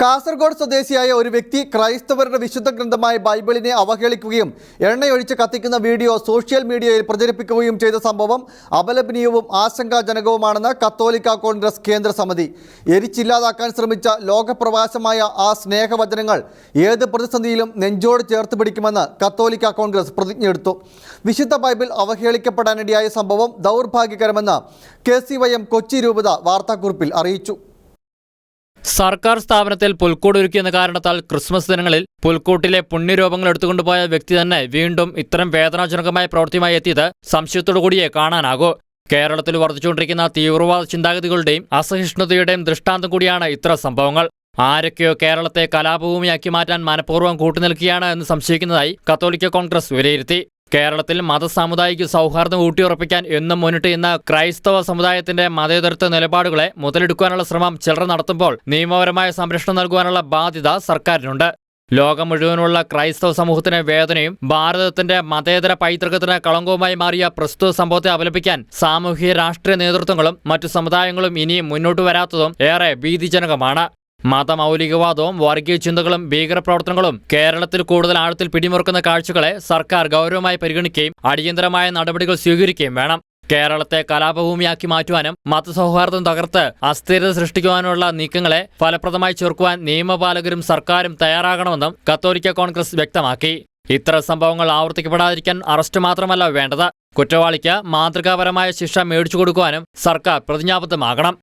കാസർഗോഡ് സ്വദേശിയായ ഒരു വ്യക്തി ക്രൈസ്തവരുടെ വിശുദ്ധ ഗ്രന്ഥമായ ബൈബിളിനെ അവഹേളിക്കുകയും എണ്ണയൊഴിച്ച് കത്തിക്കുന്ന വീഡിയോ സോഷ്യൽ മീഡിയയിൽ പ്രചരിപ്പിക്കുകയും ചെയ്ത സംഭവം അപലപനീയവും ആശങ്കാജനകവുമാണെന്ന് കത്തോലിക്ക കോൺഗ്രസ് കേന്ദ്ര സമിതി. എരിച്ചില്ലാതാക്കാൻ ശ്രമിച്ച ലോകപ്രവാസമായ ആ സ്നേഹവചനങ്ങൾ ഏത് പ്രതിസന്ധിയിലും നെഞ്ചോട് ചേർത്ത് പിടിക്കുമെന്ന് കത്തോലിക്ക കോൺഗ്രസ് പ്രതിജ്ഞയെടുത്തു. വിശുദ്ധ ബൈബിൾ അവഹേളിക്കപ്പെടാനിടയായ സംഭവം ദൗർഭാഗ്യകരമെന്ന് K C Y M Kochi രൂപത വാർത്താക്കുറിപ്പിൽ അറിയിച്ചു. സർക്കാർ സ്ഥാപനത്തിൽ പുൽക്കൂട് ഒരുക്കിയെന്ന കാരണത്താൽ ക്രിസ്മസ് ദിനങ്ങളിൽ പുൽക്കൂട്ടിലെ പുണ്യരൂപങ്ങൾ എടുത്തുകൊണ്ടുപോയ വ്യക്തി തന്നെ വീണ്ടും ഇത്തരം വേദനാജനകമായ പ്രവൃത്തിയുമായി എത്തിയത് സംശയത്തോടുകൂടിയേ കാണാനാകൂ. കേരളത്തിൽ വർദ്ധിച്ചുകൊണ്ടിരിക്കുന്ന തീവ്രവാദ ചിന്താഗതികളുടെയും അസഹിഷ്ണുതയുടെയും ദൃഷ്ടാന്തം കൂടിയാണ് ഇത്തരം സംഭവങ്ങൾ. ആരൊക്കെയോ കേരളത്തെ കലാഭൂമിയാക്കി മാറ്റാൻ മനഃപൂർവം കൂട്ടുനിൽക്കുകയാണ് എന്ന് സംശയിക്കുന്നതായി കത്തോലിക്ക കോൺഗ്രസ് വിലയിരുത്തി. കേരളത്തിൽ മതസാമുദായിക സൗഹാർദ്ദം ഊട്ടിയുറപ്പിക്കാൻ എന്നും മുന്നിട്ട് ഇന്ന് ക്രൈസ്തവ സമുദായത്തിന്റെ മതേതരത്വ നിലപാടുകളെ മുതലെടുക്കാനുള്ള ശ്രമം ചിലർ നടത്തുമ്പോൾ നിയമപരമായ സംരക്ഷണം നൽകുവാനുള്ള ബാധ്യത സർക്കാരിനുണ്ട്. ലോകം മുഴുവനുള്ള ക്രൈസ്തവ സമൂഹത്തിന് വേദനയും ഭാരതത്തിന്റെ മതേതര പൈതൃകത്തിന് കളങ്കവുമായി മാറിയ പ്രസ്തുത സംഭവത്തെ അപലപിക്കാൻ സാമൂഹിക രാഷ്ട്രീയ നേതൃത്വങ്ങളും മറ്റു സമുദായങ്ങളും ഇനിയും മുന്നോട്ട് വരാത്തതും ഏറെ ഭീതിജനകമാണ്. മതമൗലികവാദവും വർഗീയ ചിന്തകളും ഭീകരപ്രവർത്തനങ്ങളും കേരളത്തിൽ കൂടുതൽ ആഴത്തിൽ പിടിമുറുക്കുന്ന കാഴ്ചകളെ സർക്കാർ ഗൗരവമായി പരിഗണിക്കുകയും അടിയന്തരമായ നടപടികൾ സ്വീകരിക്കുകയും വേണം. കേരളത്തെ കലാപഭൂമിയാക്കി മാറ്റുവാനും മതസൗഹാർദ്ദം തകർത്ത് അസ്ഥിരത സൃഷ്ടിക്കുവാനുള്ള നീക്കങ്ങളെ ഫലപ്രദമായി ചെറുക്കുവാൻ നിയമപാലകരും സർക്കാരും തയ്യാറാകണമെന്നും കത്തോലിക്ക കോൺഗ്രസ് വ്യക്തമാക്കി. ഇത്തരം സംഭവങ്ങൾ ആവർത്തിക്കപ്പെടാതിരിക്കാൻ അറസ്റ്റ് മാത്രമല്ല വേണ്ടത്. കുറ്റവാളിക്ക് മാതൃകാപരമായ ശിക്ഷ മേടിച്ചു കൊടുക്കുവാനും സർക്കാർ പ്രതിജ്ഞാബദ്ധമാകണം.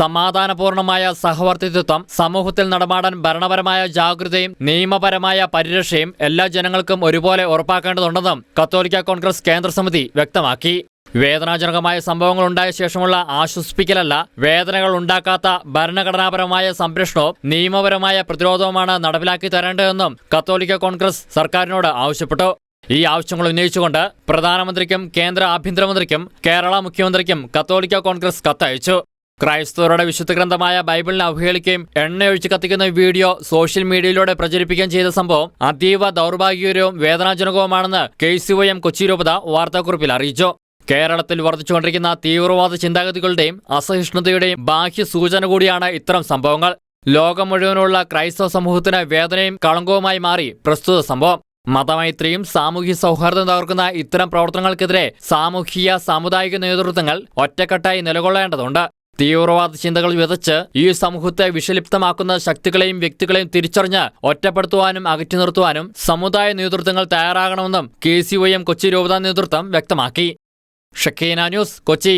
സമാധാനപൂർണമായ സഹവർത്തിത്വം സമൂഹത്തിൽ നടപാടാൻ ഭരണപരമായ ജാഗ്രതയും നിയമപരമായ പരിരക്ഷയും എല്ലാ ജനങ്ങൾക്കും ഒരുപോലെ ഉറപ്പാക്കേണ്ടതുണ്ടെന്നും കത്തോലിക്ക കോൺഗ്രസ് കേന്ദ്ര സമിതി വ്യക്തമാക്കി. വേദനാജനകമായ സംഭവങ്ങൾ ഉണ്ടായ ശേഷമുള്ള ആശ്വസിപ്പിക്കലല്ല വേദനകൾ ഉണ്ടാക്കാത്ത ഭരണഘടനാപരമായ സംരക്ഷണവും നിയമപരമായ പ്രതിരോധവുമാണ് നടപ്പിലാക്കി തരേണ്ടതെന്നും കത്തോലിക്ക കോൺഗ്രസ് സർക്കാരിനോട് ആവശ്യപ്പെട്ടു. ഈ ആവശ്യങ്ങൾ ഉന്നയിച്ചുകൊണ്ട് പ്രധാനമന്ത്രിക്കും കേന്ദ്ര ആഭ്യന്തരമന്ത്രിക്കും കേരള മുഖ്യമന്ത്രിക്കും കത്തോലിക്ക കോൺഗ്രസ് കത്തയച്ചു. ക്രൈസ്തവരുടെ വിശുദ്ധ ഗ്രന്ഥമായ ബൈബിളിനെ അവഹേളിക്കുകയും എണ്ണയൊഴിച്ച് കത്തിക്കുന്ന വീഡിയോ സോഷ്യൽ മീഡിയയിലൂടെ പ്രചരിപ്പിക്കുകയും ചെയ്ത സംഭവം അതീവ ദൗർഭാഗ്യകരവും വേദനാജനകവുമാണെന്ന് K C Y M Kochi രൂപത വാർത്താക്കുറിപ്പിൽ അറിയിച്ചു. കേരളത്തിൽ വർദ്ധിച്ചുകൊണ്ടിരിക്കുന്ന തീവ്രവാദ ചിന്താഗതികളുടെയും അസഹിഷ്ണുതയുടെയും ബാഹ്യ സൂചന കൂടിയാണ് ഇത്തരം സംഭവങ്ങൾ. ലോകം മുഴുവനുള്ള ക്രൈസ്തവ സമൂഹത്തിന് വേദനയും കളങ്കവുമായി മാറി പ്രസ്തുത സംഭവം. മതമൈത്രിയും സാമൂഹ്യ സൗഹാർദ്ദം തകർക്കുന്ന ഇത്തരം പ്രവർത്തനങ്ങൾക്കെതിരെ സാമൂഹിക സാമുദായിക നേതൃത്വങ്ങൾ ഒറ്റക്കെട്ടായി നിലകൊള്ളേണ്ടതുണ്ട്. തീവ്രവാദ ചിന്തകൾ വിതച്ച് ഈ സമൂഹത്തെ വിഷലിപ്തമാക്കുന്ന ശക്തികളെയും വ്യക്തികളെയും തിരിച്ചറിഞ്ഞ് ഒറ്റപ്പെടുത്തുവാനും അകറ്റി നിർത്തുവാനും സമുദായ നേതൃത്വങ്ങൾ തയ്യാറാകണമെന്നും K C Y M Kochi രൂപതാ നേതൃത്വം വ്യക്തമാക്കി. ഷക്കീന ന്യൂസ് കൊച്ചി.